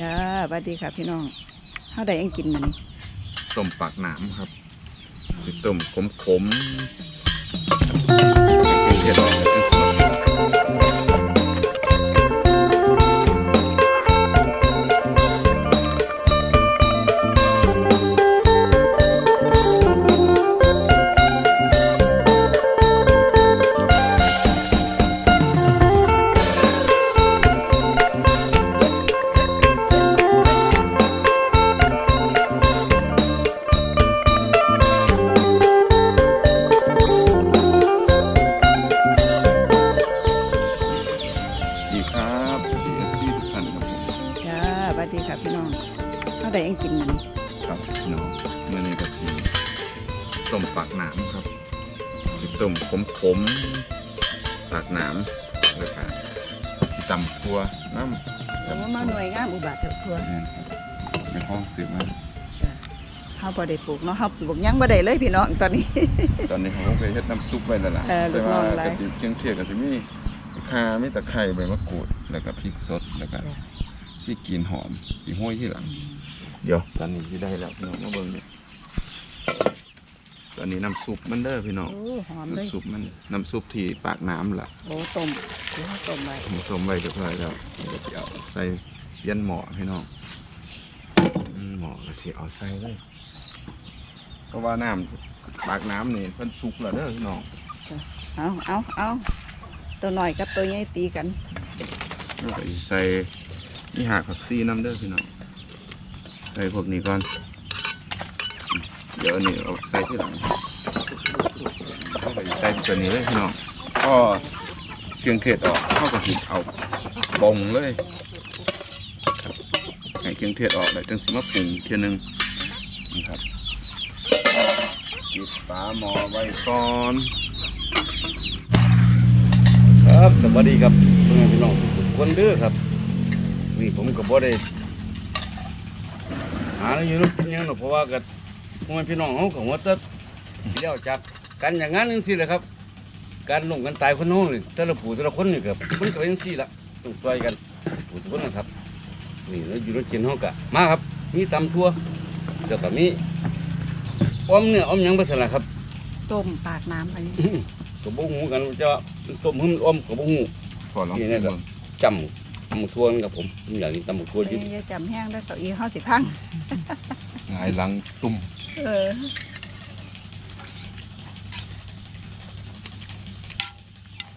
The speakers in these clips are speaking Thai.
จ้าสวัสดีค่ะพี่น้องเฮาได้ยังกินมันต้มปากหนามครับสิต้มขมขมเผ็ดๆ ได้ปลูกเนาะเฮาปลูกหยังบ่ได้เลยพี่น้องตอนนี้ ตอนนี้เขาไปเฮ็ดน้ำซุปไว้แล้วล่ะเออลูแต่กน้ว่าองหลาย กระสิเคียงเทียกระสิมีข่ามีตะไคร้ใบมะกรูดแล้วก็พริกสดแล้วก็จ้ะที่กินหอมสีห้อยที่หลัง เดี๋ยวตอนนี้ที่ได้แล้วพี่น้องมาเบิ่งนี่ตอนนี้น้ำซุปมันเด้อพี่น้องโอ้หอมเลยน้ำซุปมันน้ำซุปที่ปากน้ำล่ะ โอ้ต้มเดี๋ยวเฮาต้มไว้ผมต้มไว้เรียบร้อยแล้วเดี๋ยวสิเอาใส่เย็นหม้อพี่น้องอืมหม้อก็สิเอาใส่เลยเพ ราะว่าน้ำปากน้ำนี่เพิ่นสุกแล้วเด้อพี่น้องเอาเอาเอาตัวน้อยกับตัวใหญ่ตีกันแล้วก็สิใส่นี่หากผักซีน้ำเด้อพี่น้องใส่พวกนี้ก่อน เดี๋ยวอันนี้เอาใส่ที่หลังเอาไปใส่ตัวนี้เลยพี่น้องก็เครื่องเทศออกเข้ากับหิเอาบงเลยครับให้เครื่องเทศออกเลยจังสิมาปรุงเทียหนึงนะครับ ปิดฝาหม้อไว้ก่อน ครับสวัสดีครับพ่อแม่พี่น้องทุกคนเด้อครับนี่ผมก็บ่ได้หาอยู่นู่นเป็นหยังหรอกเพราะว่าก็พ่อแม่พี่น้องเขาก็หัวแตะเลี้ยวจากกันอย่างนั้นจังซี่แหละครับ การลงกันตายคนน้องนี่แต่ละผู้แต่ละคนนี่ก็มันก็เป็นจังซี่ละต้องช่วยกันผู้ทุกคนนะครับนี่แล้วอยู่ในเชียนเฮาก็มาครับมีตำทั่วแล้วก็มี อ้อมเนื้ออ้อมหยังไปสั่นล่ะครับต้มปากน้ำไปก็บ่ฮู้กันว่าจะต้มหึมอ้อมก็บ่ฮู้พอลองนี่ชินะมครับเบิ่งจำตำบักทั่วนะครับผมผมอยากกินตำบักทั่วจริงนี่อย่าจำแห้งแล้วเก้าอี้เฮาสิพังหงายหลังตุ่มเออ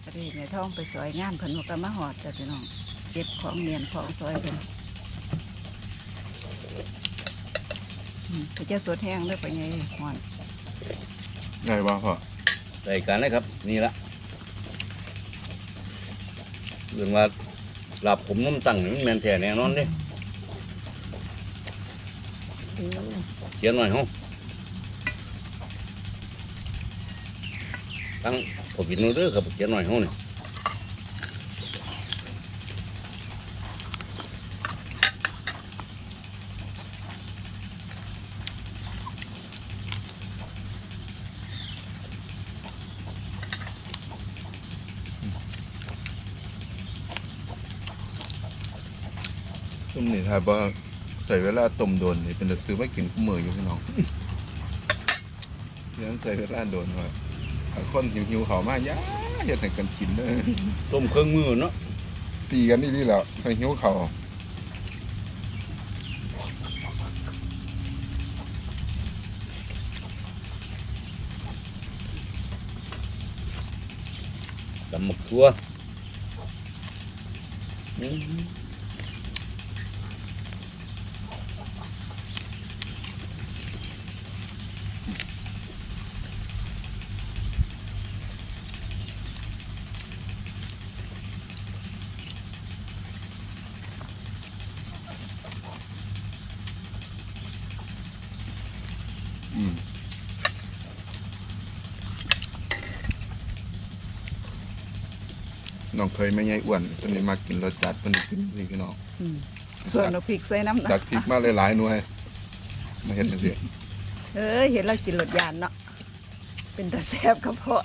พอดีในท้องไปซอยงานเพิ่นว่าก็มาหอดจ้ะพี่น้องเก็บของเมียนของซอยเพิ่น อืมก็จะสดแห้งเลยไปไงหอนได้ป่ะพ่อรายการนะครับ นี่ละเรื่องว่าหลับผมน้ำตั้งนี่มันแมนแท้แน่นอนเด้เขียนหน่อยเฮาตั้งผมกินนู่นเด้อครับเขียนหน่อยเฮานี่ ถ้าบ่ใส่เวลาต้มโดนนี่เป็นจะซื้อไว้กินคู่มืออยู่พี่น้องเดี๋ยวใส่เวลาโดนว่าถ้าคนหิวเขามากยาเฮ็ดให้กันกินเด้อต้มเครื่องมือเนาะตีกันนี่นี่แหล้วให้หิวเขาวตำบักทั่ว น้องเคยไม่ใหญ่อ้วนตอนนี้มากินรสจัดเพิ่นกินนี่พี่น้องอืมส่วนเอาพริกใส่น้ำนะดักพริกมาหลายๆหน่วยมาเห็นจังซี่เอ้ยเห็นเรากินรสยานเนาะเป็นตาแซบกระเพาะ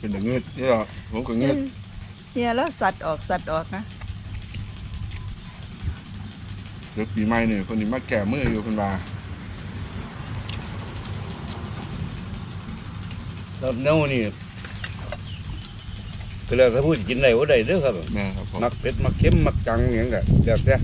เป็นอย่างงี้นี่หรอผมก็งี้เฮียแล้วสัตว์ออกสัตว์ออกนะเดี๋ยวปีใหม่นี่คนนี้มาแก่มืออยู่คนว่าแล้วแนวนี่ ก็แล้วถ้าพูดกินได้บ่ได้เด้อครับแม่ครับผมมักเผ็ดมักเค็มมักจังอย่างก็แล้วแต่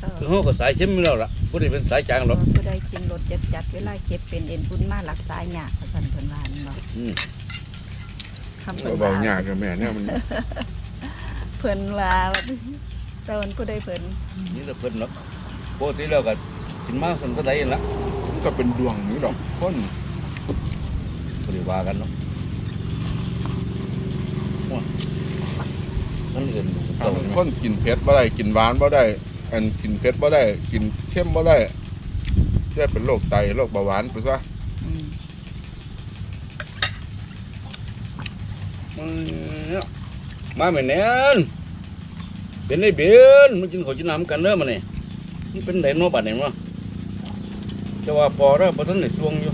เออคือเฮาก็สายเค็มอยู่แล้วล่ะบ่ได้เป็นสายจางหรอกผู้ใดกินรสจัดจัดๆเวลาเจ็บเป็นเอ็นบุญมารักษายากว่าซั่นเพิ่นว่านั่นบ่อืมคำก็เพิ่นเบาว่าหยากกับแม่เนี่ยมันเพิ่นว่าตอนผู้ใดเพิ่นนี่ละเพิ่นเนาะปกติแล้วก็กินมาซั่นก็ได้นั่นล่ะมันก็เป็นดวงนี้ดอกคนบ่ได้ว่ากันเนาะโอ้ย มันอื่นถ้าเจ้ามันเนาะคนกินเผ็ดบ่ได้กินหวานบ่ได้ อันกินเผ็ดบ่ได้ กินเค็มบ่ได้แค่เป็นโรคไตโรคเบาหวานไปซะอืมมันเนี่ยมาแม่แน่นเป็นได้เบียนมันกินข้าวกินน้ำกันเด้อมันนี่มันเป็นไดโนบัดนี่มั้งแต่ว่าพอแล้วบ่ทันได้ช่วงอยู่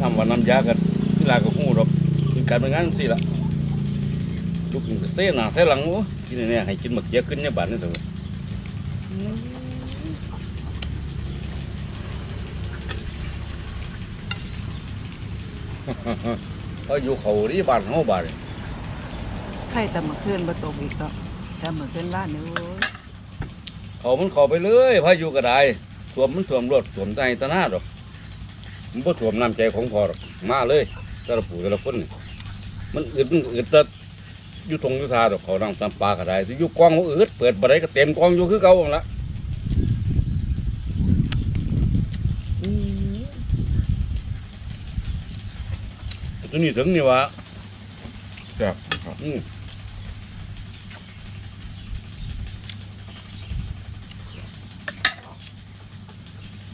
น้ำว่าน้ำยากันที่ลาก็ฮู้ดอกคือการเป็นงานจังซี่ล่ะลู กกินก็เส้หน้าเส้หลังโอ้กินแน่ๆให้กินมะเขือขึ้นเนี่ยบาดนี่เถอะเอาอยู่เขาที่บ้านเฮาบ้านี่ใครแต่มาเมื่อคืนบ่ตกอีกดอกแต่เมื่อนว่านนี่โอ้ยเขามันเขาไปเลยพายุก็ได้สวมมันสวมรถสวมใจตะหน้าดอกมันบ่สวมน้ำใจของพอดอกมาเลยแต่ละผู้แต่ละคนนี่มันอึดมันอึดแต่ อยู่ตรงอยู่ทาดอกเขานั่งตามปลาก็ได้ที่อยู่กองมันอึดเปิดบ่ได้ก็เต็มกองอยู่คือเก่าหั่นละตัวนี้ถึงนี่วะแซ่บครับอืม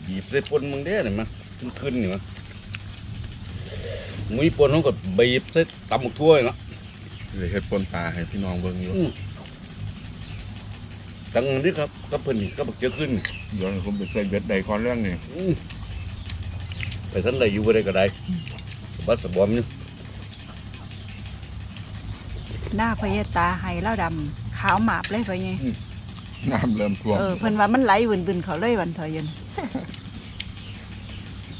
บีบใส่ปนมึงเด้เนี่ยมันขึ้นขึ้นๆนี่มันมุ้ยปนเขาก็บีบใส่ตำหมกถ้วยเนาะ เลยเฮ็ดปนปลาให้พี่น้องเบิ่งอยู่อืมตังนี้ครับก็เพิ่นนี่ก็บักเจอขึ้น เดี๋ยวผมไปใส่เบ็ดใดก่อนเรื่องนี้อืมไปทันใดอยู่บ่ได้ก็ได้บัดสะบอมนี่หน้าพญาตาให้แล้วดำขาวหมาบเลยไปไงน้ำเริ่มท่วมเออเพิ่นว่ามันไหลบึนๆเขาเลยวันเถอยเย็น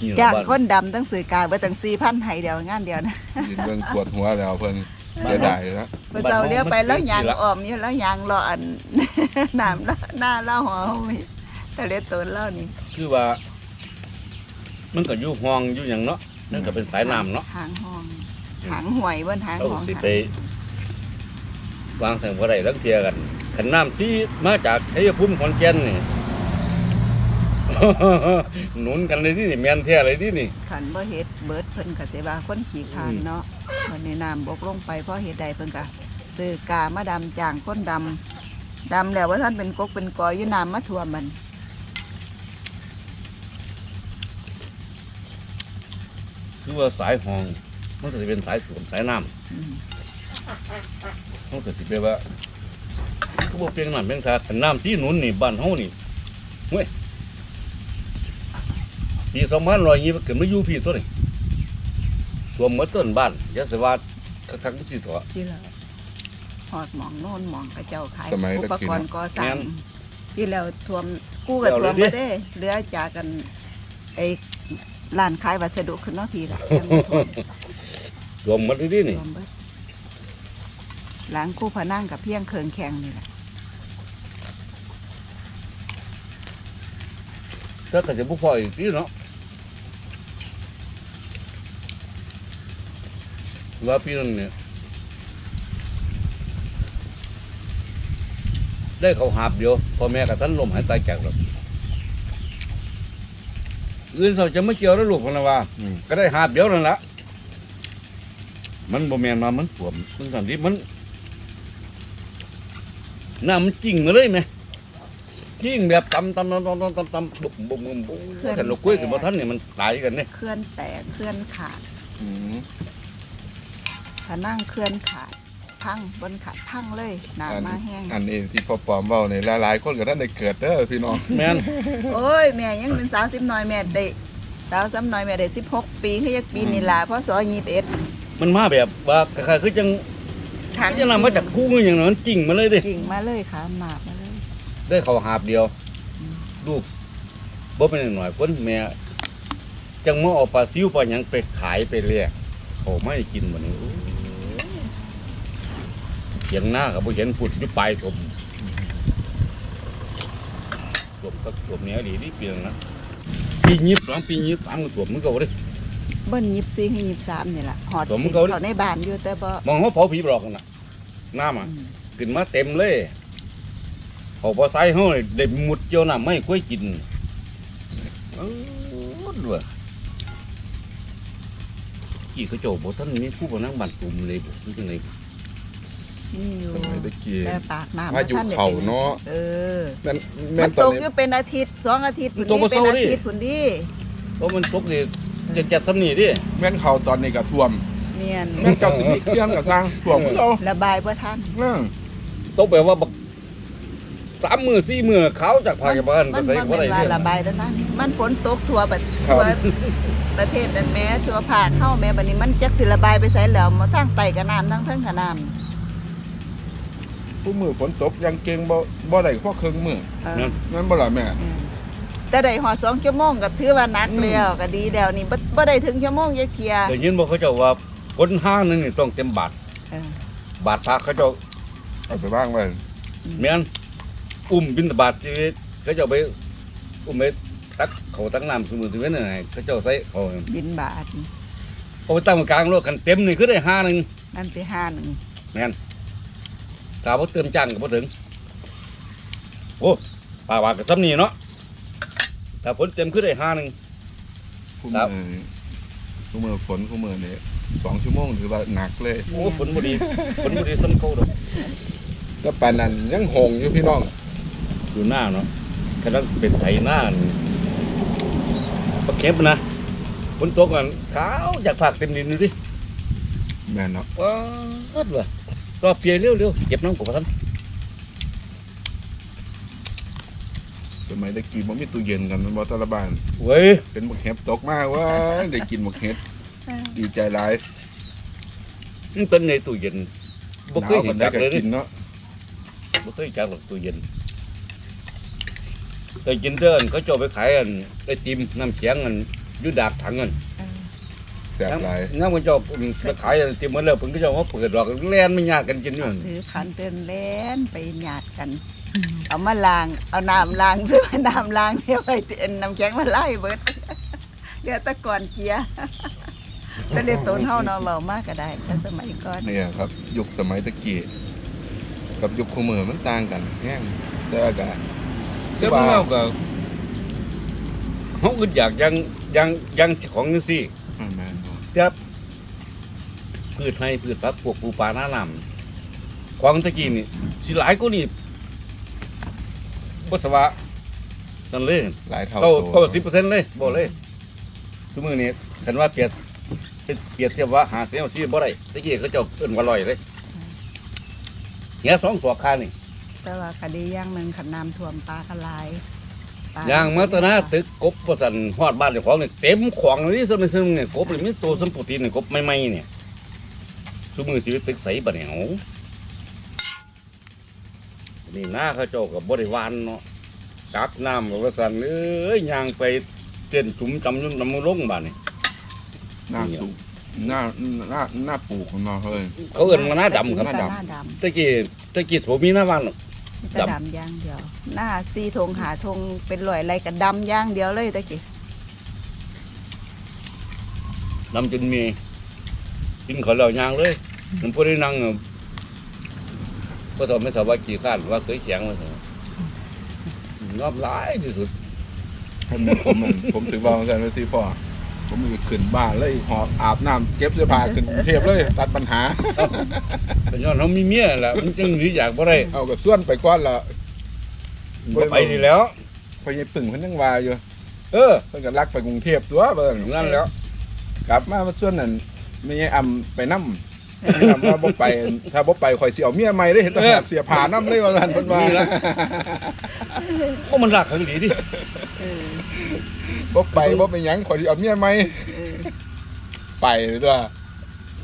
นี่จ้างบ้านคนดำตั้งสื่อกลางไปตั้ง4,000ให้เดียวงานเดียวนะ ยืนเบิ่งปวดหัวแล้วเพิ่น จะได้แล้วเพิ่นเจ้าเลี้ยวไปแล้วยางอ้อมอยู่แล้วยางรออันน้ำละหน้าเล่าหอมแต่เลี้ยตนเล่านี่คือว่า มันก็อยู่ห้องอยู่อย่างเนาะนั่นก็เป็นสายน้ำเนาะหางห้องหางห่วยบนหางเราห้องสิไปวางแสงบ่ได้ลังเทียกันขันน้ำที่มาจากชัยภูมิขอนแก่นนี่ หนุนกันเลยที่นี่แมนเทียเลยที่นี่ขันบ่เฮ็ดเบิดเพิ่นก็สิว่าคนขี้คร้านเนาะวันนี้น้ำบกลงไปเพราะเหตุใดเพิ่นก็ซื้อกามาดำจ้างคนดำดำแล้วว่าท่านเป็นกกเป็นกอยอยู่น้ำมาท่วมมันคือว่าสายห้องมันก็จะเป็นสายสวมสายน้อืมำมันก็สิเป็นว่าคือบ่เพียงน้ำเพียงทาขันน้ำที่หนุนนี่บ้านเฮานี่เว้ย ปีสองพันร้อยยี่เกิดมาอยู่พี่ตัวนี่สวมหมาต้นบ้านอยาสวาคักๆสิตัวที่ละหอดหมองโน่นหมองกระเจ้าขายสมัยอุตะปกี้กรเนาะณ์ก่อสร้าแม่งนที่แล้วท่วมกู้กับท่วมบ่ได้เหลือจากกันไอ้ร้านขายวัสดุขึ้นเนาะพี่ละยังบ่ท่วม สวมหมาที่นี่นี่รวมเบิดหลังคู่พนังกับเพียงเคิงแข็งนี่แหละถ้าก็จะบ่พออีกทีเนาะ ว่าพี่นั่นเนี่ยได้เขาหาบเดียวพ่อแม่กับท่านลมหายตายจากหรอกอื่นเขาจะไม่เกี่ยวแล้วลูกพนนะว่าอืม ก็ได้หาบเดียวนั่นละมันบ่แมนมามันปวมมันสันที่มันน้ำมันจริงมาเลยไหมจริงแบบตำตำตำตำตำตำตำบุบบุบบุบบุบแต่เราคุยกันบ่ทันเนี่ยมันตายกันเนี่ย เคลื่อนแตกเคลื่อนขาดอืม พนังเคลื่อนขาดพังบนขาดพังเลยน้ำมาแห้งอันนี้ที่พ่อปอมเว้านี่หลายๆคนก็ท่านได้เกิดเด้อพี่น้องแมนโอ้ยแม่ยังเป็นสาวสิบน้อยแม่ได้สาวซ้ำน้อยแม่ได้สิบหกปีคือยักปีนี่ล่ะเพราะสอยี่สิบเอ็ดมันมาแบบว่าคล้ายๆคือจังทางคือจังนำมาจากคู่อย่างนั้นจริงมาเลยดิกิ่งมาเลยขาหมากมาเลยได้เขาหาบเดียวลูกบ่เป็นหน่อยคนแม่จังมาเอาปลาซิวปลาหยังไปขายไปเรียกเขาไม่ให้กินบัดนี้โอ้ยเขียงหน้ากับบ่เห็นผุดอยู่ปลายถมถมก็ถมเนี้ยดีที่เปลี่ยนนะปียิบสองปียิบสามก็ถมมันก็บ่ได้เบิ้ลยิบสี่ให้ยิบสามนี่แหละหอดผมติดเขาเขาในบ้านอยู่แต่บ่มองเขาเผาผีบลอกนั่นน่ะน้ำอะอืมขึ้นมาเต็มเลยเขาพอใส่เขาเลยได้มุดเจียวน้ำไม่ค่อยกินเออดว่ะกี่เขาโจบท่านมีผู้บนั่งบันตุ่มเลยบ่นี่จังไง นี่อยู่สมัยตะกี้แต่ปากน้ำพายุท่ได้เข่าป็เนาะเออแม่นมัแม่นนตตอนกนี้อยู่เป็นอาทิตย์สองอาทิตย์มัพุ่นนตกนี้บ่เป็นเศร้าอาดิทิตย์พุ่นดีเพราะมันตกนี่จะจัดสำนีดิแม่นเข่าตอนนี้ก็ท่วมเนียนแม่นเจ้าสิมีเครื่องก็สร้างท่วมเราระบายเพื่อท่านเออตกแบบว่าบักสามมือสี่มือขาวจากภาคบ้านมัก็นใส่มันบ่เป็ได้นว่าเรื่องระบายเท่านั้นมันฝนตกทั่วประทั่วประเทศนั่นแม้ทั่วภาคเข้าแม้บัดนี้มันจักสิระบายไปไสแล้วมาทางไตกับน้ำทั้งเทั้งกับน้ำ ผู้มือฝนตกยังเก่งบ่บ่ได้พวกเครื่องมือเออนั่นบ่ล่ะแม่แต่ได้หอดสองชั่วโมงก็ถือว่านักแล้วก็ดีแล้วนี่บ่บ่ได้ถึงชั่วโมงยักเทียแต่ยินบอกเขาเจ้าว่าคนห้างหนึงนี่ต้องเต็มบาทเออบาทพระเขาเจ้าเอาไปบ้างไว้แม่นอุ้มบินบาทที่เขาเจ้าไปอุ้มไปตักเขาตักน้ำสมุนไพรนั่นไงเขาเจ้าใส่เขาบินบาทเอาไปตั้งกลางรถกันเต็มนี่คือได้ห้าหนึ่งนั่นไปห้าหนึ่งแม่น ถ้าบ่เติมจ้างก็บ่ถึง โอ้ป่าว่ากับซ้ำนี่เนาะถ้าฝนเต็มคือได้ห้าหนึ่งผู้ครัมือบผู้มือฝนผู้มือนี่สองชั่วโมงถือว่าหนักเลยโอ้ฝนบ่ดีฝนบ่ดีซ้ำเขาดอกแล้วปานนั้นยังหงอยู่พี่น้องอยู่หน้าเนาะกำลังเป็นไถหน้านี่ปลาเข็บนะฝนตกกันขาวอยากผากเต็มดินดูดิแม่นเนาะว้าดว่ะ ก็เปียเร็วๆเก็บน้ำกบท่านสมัยตะกี้บ่มีตู้เย็นกันแมันบ่ตะละบ้านเว้ยเป็นหมกเห็บตกมากว่าได้กินหมกเห็บดีใจหลายมันเป็นในตู้เย็นบ่เคยหเห็นานวปานใดจักก็เลยกินี่นเนาะบ่เคยจักหรอกตู้เย็นเคยกินเดินเขาเจาไปขายอันไอติมน้ำแข็งอันอยุดากถังอัน แซ่บหลายงั้นมันเจาไปขายไอติมหมาแล้วเพิ่นก็เจะว่าเปิดดอกแล่นไม่ยากกันกินอยู่นั่นถือขันเตือนแล่นไปหยาดกัน เอามาล้างเอาน้ำล้างซื้อมาน้ำล้างเดี๋ยวไปเตือนน้ำแข็งมาไล่เบิดเดี๋ยวแตะก่อนเกียร์แต่เรียกตนเฮาเนาะเบามากก็ได้แต่สมัยก่อนเนี่ยครับ ยุคสมัยตะกี้กับยุคคู่มือมันต่างกันแห้งแต่อากาศแต่มันเอาก็เขาอึดอยากยังยังยังของจังซี่อ่าแม่นบ่ ครับพืชไทยพืชผักพวกปูปลาหน้าน้ำควางตะกี้นี่สิหลายก็นี่บ่สวะนั่นเลยหลายเท่าเก้าตัวเก้าสิบเปอร์เซ็นต์เลยบ่เลยสมือนี้คันว่าเปรียบเปรียบเทียบว่าหาเสียงซีบ่ได้ตะกี้เขาเจ้าเอิ้นว่าลอยเลยเงี้ยสองสอกคานี่แต่ว่าคดีอย่างหนึ่งขันน้ำท่วมปลากระลายปล ย่างมาตนาตึกกบประสันฮอดบ้านเจ้าของนี่เต็มของเลยซึ่งซึ่งเนี่ยกบนี่มีตัวสัมปุติเนี่ยกบใหม่ๆเนี่ยสมือชีวิตตึกใสบ่เนี่ยโอ้นี่หน้าเขาเจ้ากับ่ได้หวานเนาะกักน้ำว่าสันเอ้ยย่างไปเต้นจุ่มจำยุ่นน้ำมือลงบ้านนี่หน้าสุกหน้าหน้าหน้าปลูกของเราเฮ้ยเขาเอิ้นว่าหน้าดำครับหน้าดำหน้าดตะกี้ตะกี้ผมมีหน้าบ้าน หรอกำแต่ดำอย่างเดียว หน้าซีทงหาทงเป็นรอยอะไรกับดำอย่างเดียวเลยตะกี้นำจนมีกินขาวเหล่ายางเลยมันพอได้นั่งอะก็ทำไม่สบายกี่ข้านว่าเคยเสียงมาเถอะงอบหลายที่สุด ผมผมผมผมถือว่าของกันไว้ที่พ่อ ผมมีขึ้นบ้านเลยหอบอาบน้ำเก็บเสื้อผ้าขึ้นกรุงเทพเลยตัดปัญหา เป็นย้อนเขามีเมียแหละมันจึงหนีอยากบ่ได้เอากับส่วนไปก้อนละบ่ไปนี่แล้วพอยายปึ่งเพิ่นยังว่าอยู่ เออเพิ่นก็ลักไปกรุงเทพตัวเบิ่งนั่นแล้ว กลับมาส่วนนั้นไม่ใช่อำไปนำอำว่าบ่ไป ถ้าบ่ไปข่อยสิเอาเมียใหม่ได้เห็นแตหอบเสียผ้านำเลยว่าซั่นเพิ่นว่านี่ละโอ้มันรักเขาดีดิเออ บ่ไปบ่เป็นหยังข่อยสิเอาเมียใหม่เออไปเลยตัว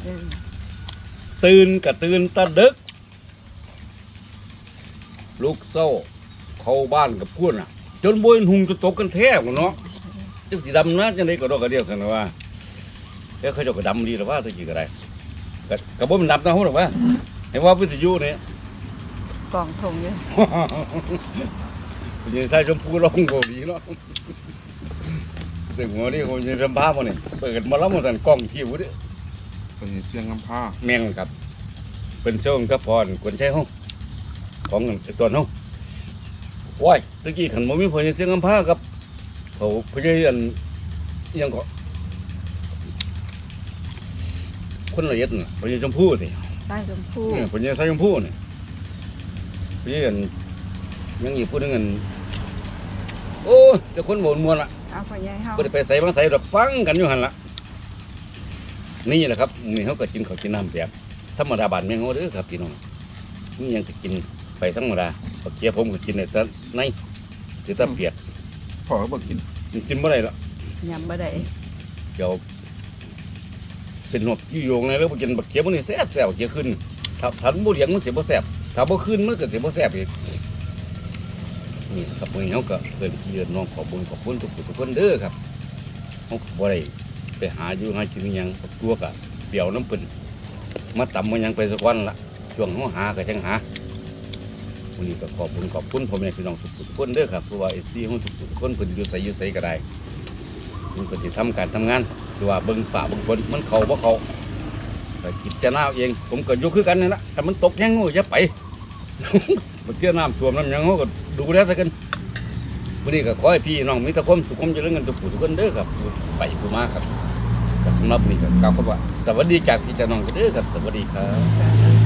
เออตื่นก็ตื่นตะดึก ลูกโซ่เข้าบ้านกับพวกน่ะ จนบวยหุงจะตกกันแทบเนาะจังสีดำนะจังไดก็ดอกกระเดียวกันนะว่าแล้วเขาเจะก็ดำดีหรือว่าตะกี้ก็ได้ก็กระบ่มันดำนะฮู้หรอกว่าเห็นว่าวิทยุเนี่ย กล่องทงอยู่คุณยังใส่ชมพูร้องโกดีเนาะ ถึงหัวนี่คุณยังรำพาบ่นี่เปิดมาแล้วมันสั่นกล้องคิวเด้อเป็นเสียงกำผ้าแม่งครับ เป็นช่วงกระพรคนใช้ห้องของไอ้ตัวน้องว้ายตะกี้ขันบ่มีพอยังเสียงกำพร้ากับเขาพยายามอิหยังก็คนละเอียดน่ะพยายามชมพูสิใต้ชมพู่เนี่ยพยายามใส่ชมพูนี่พยายามยังอีกพูดนึงกันโอ้ยแต่คนบ่นมวนละ เอาพ่อใหญ่เฮาก็ได้ไปใส่มาใส่ดอกฟังกันอยู่หันละนี่แหละครับนี่เขาก็กินเขาวกินน้ำแบบธรรมดาบานเมียงเขาเด้อครับพี่น้องนี่ยังจะกินไปธรรมดาปกเกียผมก็กินในแต่ในถือแตะเปียกขอบอกกินมันกินเมื่อไรละยำบ่ได้เดี๋ยวเป็นหนวดยี่โยงเลยแล้วไปกินบักเขียมันนี่แซ่บแซ่บเขียขึ้นถ้าถ้าบ่เลี้ยงมันเสียบ่แซ่บถ้าบ่ขึ้นมันก็เสียบ่แซ่บอีก นี่ครับมื้อนี้เขาก็เพิ่นเยือนน้องขอบุญขอบคุณทุกทุกคนเด้อครับเขาบ่ได้ไปหาอยู่หากินอิหยังตัวก็เดี่ยวน้ำเพิ่นมาต่ำมันยังไปสักวันละช่วงเขาหาก็จังหาวันนี้ก็ขอบคุณขอบคุณพ่อแม่พี่น้องทุกทุกคนเด้อครับเพราะว่าเอซีของทุกทุกคนเพิ่นอยู่ไสอยู่ไสก็ได้มันก็สิทำการทำงานหรือว่าเบิ่งฝ่าเบิ่งฝนมันเข้าบ่เข้าไปกิจารณาเอาเอง ผมก็อยู่คือกันนั่นละแต่มันตกยังงูอย่าไป มันเที่ยวน้ำท่วมน้ำหยังงูก็ดูแลซะกันวันนี้ก็ขอให้พี่น้องมีต่คมสุขคมเจริญกันทุกผู้ทุกคนเด้อครับไปผู้มาครับก็สำหรับวันนี้ก็กล่าวคำว่าสวัสดีจากพี่จ้าน้องกันเด้อครับสวัสดีครับ